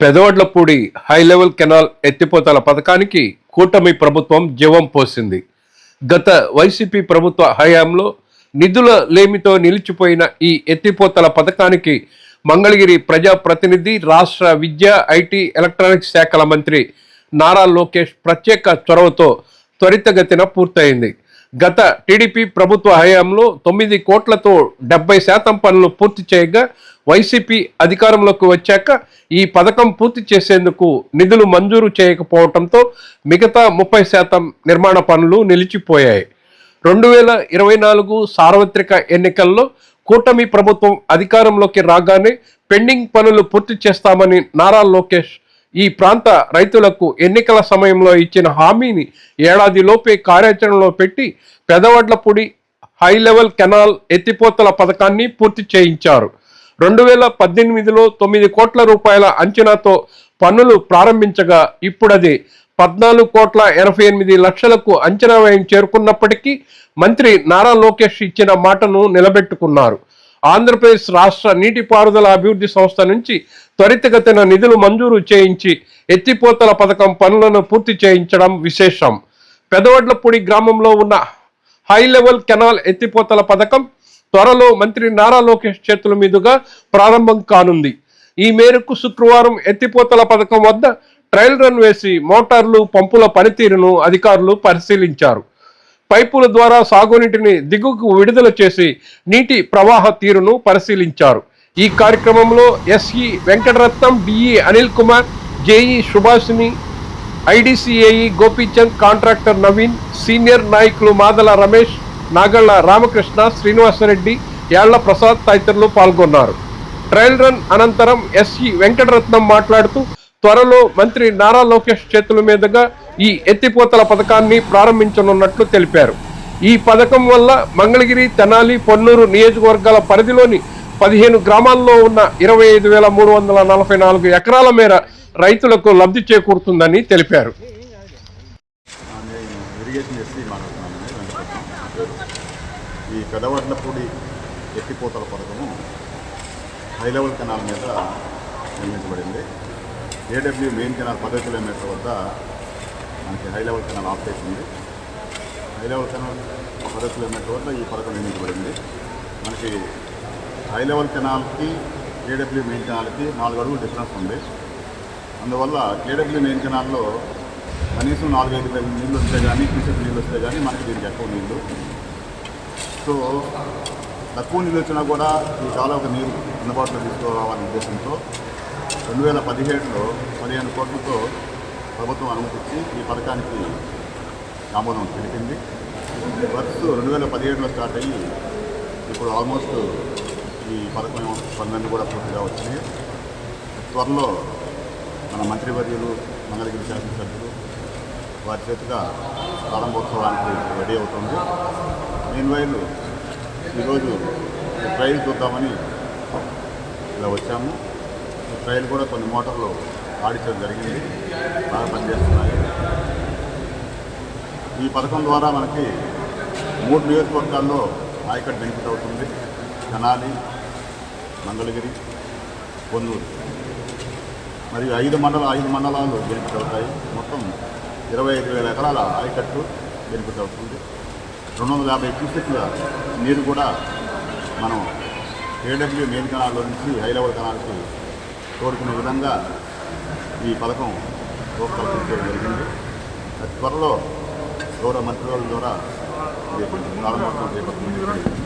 Pedavadlapudi high level canal ఎత్తిపోతల పథకానికి కూటమి ప్రభుత్వం జీవం పోసింది. గత వైసీపీ ప్రభుత్వ హయాంలో నిధుల లేమితో నిలిచిపోయిన ఈ ఎత్తిపోతల పథకానికి మంగళగిరి ప్రజాప్రతినిధి రాష్ట్ర విద్యా ఐటీ ఎలక్ట్రానిక్స్ శాఖల మంత్రి నారా లోకేష్ ప్రత్యేక చొరవతో త్వరితగతిన పూర్తయింది. గత టీడీపీ ప్రభుత్వ హయాంలో తొమ్మిది కోట్లతో డెబ్బై శాతం పనులు పూర్తి చేయగా వైసీపీ అధికారంలోకి వచ్చాక ఈ పథకం పూర్తి చేసేందుకు నిధులు మంజూరు చేయకపోవడంతో మిగతా ముప్పై శాతం నిర్మాణ పనులు నిలిచిపోయాయి. రెండు వేల ఇరవై నాలుగు సార్వత్రిక ఎన్నికల్లో కూటమి ప్రభుత్వం అధికారంలోకి రాగానే పెండింగ్ పనులు పూర్తి చేస్తామని నారా లోకేష్ ఈ ప్రాంత రైతులకు ఎన్నికల సమయంలో ఇచ్చిన హామీని ఏడాదిలోపే కార్యాచరణలో పెట్టి పెదవడ్లపూడి హై లెవెల్ కెనాల్ ఎత్తిపోతల పథకాన్ని పూర్తి చేయించారు. రెండు వేల పద్దెనిమిదిలో తొమ్మిది కోట్ల రూపాయల అంచనాతో పనులు ప్రారంభించగా ఇప్పుడది పద్నాలుగు కోట్ల ఎనభై ఎనిమిది లక్షలకు అంచనా వ్యయం చేరుకున్నప్పటికీ మంత్రి నారా లోకేష్ ఇచ్చిన మాటను నిలబెట్టుకున్నారు. ఆంధ్రప్రదేశ్ రాష్ట్ర నీటిపారుదల అభివృద్ధి సంస్థ నుంచి త్వరితగతిన నిధులు మంజూరు చేయించి ఎత్తిపోతల పథకం పనులను పూర్తి చేయించడం విశేషం. పెదవడ్లపూడి గ్రామంలో ఉన్న హై లెవెల్ కెనాల్ ఎత్తిపోతల పథకం త్వరలో మంత్రి నారా లోకేష్ చేతుల మీదుగా ప్రారంభం కానుంది. ఈ మేరకు శుక్రవారం ఎత్తిపోతల పథకం వద్ద ట్రయల్ రన్ వేసి మోటార్లు పంపుల పనితీరును అధికారులు పరిశీలించారు. పైపుల ద్వారా సాగునీటిని దిగుకు విడుదల చేసి నీటి ప్రవాహ తీరును పరిశీలించారు. ఈ కార్యక్రమంలో SE Venkataratnam DE Anil Kumar JE Subhashini IDC AE Gopichand contractor Naveen senior నాయకులు మాదల రమేష్ నాగళ్ళ రామకృష్ణ శ్రీనివాసరెడ్డి యాళ్ళ ప్రసాద్ తదితరులు పాల్గొన్నారు. ట్రయల్ రన్ అనంతరం ఎస్ఈ వెంకటరత్నం మాట్లాడుతూ త్వరలో మంత్రి నారా లోకేష్ చేతుల మీదుగా ఈ ఎత్తిపోతల పథకాన్ని ప్రారంభించనున్నట్లు తెలిపారు. ఈ పథకం వల్ల మంగళగిరి తెనాలి పొన్నూరు నియోజకవర్గాల పరిధిలోని పదిహేను గ్రామాల్లో ఉన్న ఇరవై ఐదు వేల మూడు వందల నలభై నాలుగు ఎకరాల మేర రైతులకు లబ్ధి చేకూరుతుందని తెలిపారు. ఈ పెదవడ్లపూడి ఎత్తిపోతల పథకము హై కెనాల్ మీద నిర్మించబడింది. ఏడబ్ల్యూ మెయిన్ కెనాల్ పదో కిలోమీటర్ వద్ద మనకి హై లెవెల్ కెనాల్ ఆఫ్ చేసింది హై లెవెల్ కెనాల్ పదో కిలోమీటర్ వద్ద ఈ పథకం నిర్మించబడింది. మనకి హై లెవెల్ కెనాల్కి కేడబ్ల్యూ మెయిన్ కెనాల్కి నాలుగు అడుగులు డిఫరెన్స్ ఉంది. అందువల్ల కేడబ్ల్యూ మెయిన్ కెనాల్లో కనీసం నాలుగైదు వేల నీళ్ళు వస్తే కానీ క్యూసెక్ నీళ్ళు వస్తే కానీ మనకి దీనికి ఎక్కువ నీళ్ళు. సో తక్కువ నీళ్ళు వచ్చినా కూడా ఈ ఒక నీరు అందుబాటులో తీసుకురావాలనే ఉద్దేశంతో రెండు వేల పదిహేడులో పదిహేను కోట్లతో ప్రభుత్వం అనుమతించి ఈ పథకానికి ఆమోదం తెలిపింది. వర్క్స్ రెండు వేల పదిహేడులో స్టార్ట్ అయ్యి ఇప్పుడు ఆల్మోస్ట్ ఈ పథకం పనులన్నీ కూడా పూర్తిగా వచ్చినాయి. త్వరలో మన మంత్రివర్యులు మంగళగిరి శాసనసభ్యులు వారి చేతిగా ప్రారంభోత్సవానికి రెడీ అవుతుంది. నేను ఈరోజు ట్రైల్ చూద్దామని ఇలా వచ్చాము. ఈ కూడా కొన్ని మోటార్లు ఆడించడం జరిగింది. బాగా పనిచేస్తున్నాయి. ఈ పథకం ద్వారా మనకి మూడు నియోజకవర్గాల్లో ఆయకట్ బెనిఫిట్ అవుతుంది. తెనాలి మంగళగిరి పొందూరు మరియు ఐదు మండల ఐదు మండలాలు బెనిఫిట్ అవుతాయి. మొత్తం ఇరవై ఐదు వేల ఎకరాల ఆయకట్టు బెనిఫిట్ అవుతుంది. రెండు వందల యాభై క్యూసెక్ల నీరు కూడా మనం ఏడబ్ల్యూ మెయిన్ కెనాల్లో నుంచి హై లెవెల్ కెనాల్కి కోరుకునే విధంగా ఈ పథకం రూపకల్పించడం జరిగింది. త్వరలో గౌరవ మంత్రివర్గ ద్వారా ప్రారంభోత్సవం చేపడుతుంది.